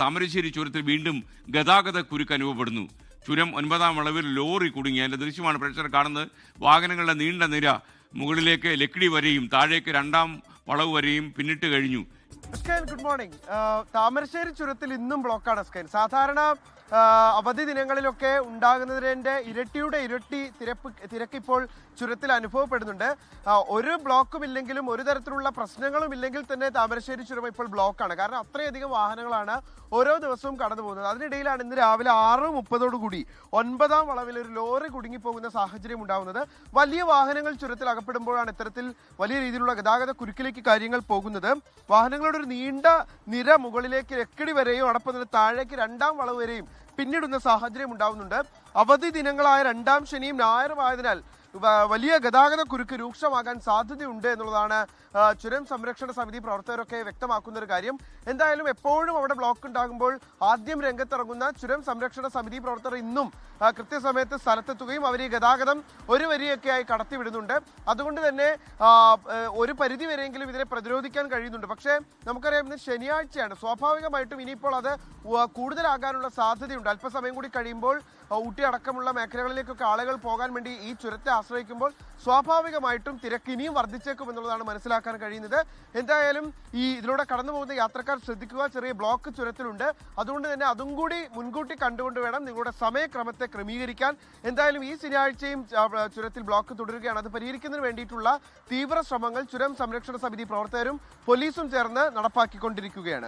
താമരശ്ശേരി ചുരത്തിൽ വീണ്ടും ഗതാഗത കുരുക്ക് അനുഭവപ്പെടുന്നു. ചുരം ഒൻപതാം വളവിൽ ലോറി കുടുങ്ങി. അതിന്റെ ദൃശ്യമാണ് പ്രേക്ഷകർ കാണുന്നത്. വാഹനങ്ങളുടെ നീണ്ട നിര മുകളിലേക്ക് ലക്കിടി വരെയും താഴേക്ക് രണ്ടാം വളവ് വരെയും പിന്നിട്ട് കഴിഞ്ഞു. എസ്കൈൻ ഗുഡ് മോർണിംഗ് താമരശ്ശേരി ചുരത്തിൽ ഇന്നും ബ്ലോക്കാണ് എസ്കൈൻ സാധാരണ അവധി ദിനങ്ങളിലൊക്കെ ഉണ്ടാകുന്നതിന്റെ ഇരട്ടിയുടെ ഇരട്ടി തിരപ്പ് തിരക്കിപ്പോൾ ചുരത്തിൽ അനുഭവപ്പെടുന്നുണ്ട്. ഒരു ബ്ലോക്കും ഇല്ലെങ്കിലും ഒരു തരത്തിലുള്ള പ്രശ്നങ്ങളും ഇല്ലെങ്കിൽ തന്നെ താമരശ്ശേരി ചുരം ഇപ്പോൾ ബ്ലോക്കാണ്. കാരണം അത്രയധികം വാഹനങ്ങളാണ് ഓരോ ദിവസവും കടന്നു പോകുന്നത്. അതിനിടയിലാണ് ഇന്ന് രാവിലെ ആറ് മുപ്പതോടുകൂടി ഒൻപതാം വളവിൽ ഒരു ലോറി കുടുങ്ങിപ്പോകുന്ന സാഹചര്യം ഉണ്ടാകുന്നത് വലിയ വാഹനങ്ങൾ ചുരത്തിൽ അകപ്പെടുമ്പോഴാണ് ഇത്തരത്തിൽ വലിയ രീതിയിലുള്ള ഗതാഗത കുരുക്കിലേക്ക് കാര്യങ്ങൾ പോകുന്നത്. വാഹനങ്ങളുടെ ഒരു നീണ്ട നിര മുകളിലേക്ക് എക്കടി വരെയും അടപ്പം തന്നെ താഴേക്ക് രണ്ടാം വളവ് വരെയും പിന്നിടുന്ന സാഹചര്യം ഉണ്ടാവുന്നുണ്ട്. അവധി ദിനങ്ങളായ രണ്ടാം ശനിയും ഞായറും ആയതിനാൽ വലിയ ഗതാഗത കുരുക്ക് രൂക്ഷമാകാൻ സാധ്യതയുണ്ട് എന്നുള്ളതാണ് ചുരം സംരക്ഷണ സമിതി പ്രവർത്തകരൊക്കെ വ്യക്തമാക്കുന്ന ഒരു കാര്യം. എന്തായാലും എപ്പോഴും അവിടെ ബ്ലോക്ക് ഉണ്ടാകുമ്പോൾ ആദ്യം രംഗത്തിറങ്ങുന്ന ചുരം സംരക്ഷണ സമിതി പ്രവർത്തകർ ഇന്നും കൃത്യസമയത്ത് സ്ഥലത്തെത്തുകയും അവർ ഈ ഗതാഗതം ഒരു വരിയൊക്കെയായി കടത്തിവിടുന്നുണ്ട്. അതുകൊണ്ട് തന്നെ ഒരു പരിധി വരെയെങ്കിലും ഇതിനെ പ്രതിരോധിക്കാൻ കഴിയുന്നുണ്ട്. പക്ഷേ നമുക്കറിയാം ഇന്ന് ശനിയാഴ്ചയാണ്. സ്വാഭാവികമായിട്ടും ഇനിയിപ്പോൾ അത് കൂടുതലാകാനുള്ള സാധ്യതയുണ്ട്. അല്പസമയം കൂടി കഴിയുമ്പോൾ ഊട്ടി അടക്കമുള്ള മേഖലകളിലേക്കൊക്കെ ആളുകൾ പോകാൻ വേണ്ടി ഈ ചുരത്തെ ആശ്രയിക്കുമ്പോൾ സ്വാഭാവികമായിട്ടും തിരക്ക് ഇനിയും വർദ്ധിച്ചേക്കും എന്നുള്ളതാണ് മനസ്സിലാക്കാൻ കഴിയുന്നത്. എന്തായാലും ഈ ഇതിലൂടെ കടന്നു പോകുന്ന യാത്രക്കാർ ശ്രദ്ധിക്കുക. ചെറിയ ബ്ലോക്ക് ചുരത്തിലുണ്ട്. അതുകൊണ്ട് തന്നെ അതും കൂടി മുൻകൂട്ടി കണ്ടുകൊണ്ട് വേണം നിങ്ങളുടെ സമയക്രമത്തെ ക്രമീകരിക്കാൻ. എന്തായാലും ഈ ശനിയാഴ്ചയും ചുരത്തിൽ ബ്ലോക്ക് തുടരുകയാണ്. അത് പരിഹരിക്കുന്നതിന് വേണ്ടിയിട്ടുള്ള തീവ്ര ശ്രമങ്ങൾ ചുരം സംരക്ഷണ സമിതി പ്രവർത്തകരും പോലീസും ചേർന്ന് നടപ്പാക്കിക്കൊണ്ടിരിക്കുകയാണ്.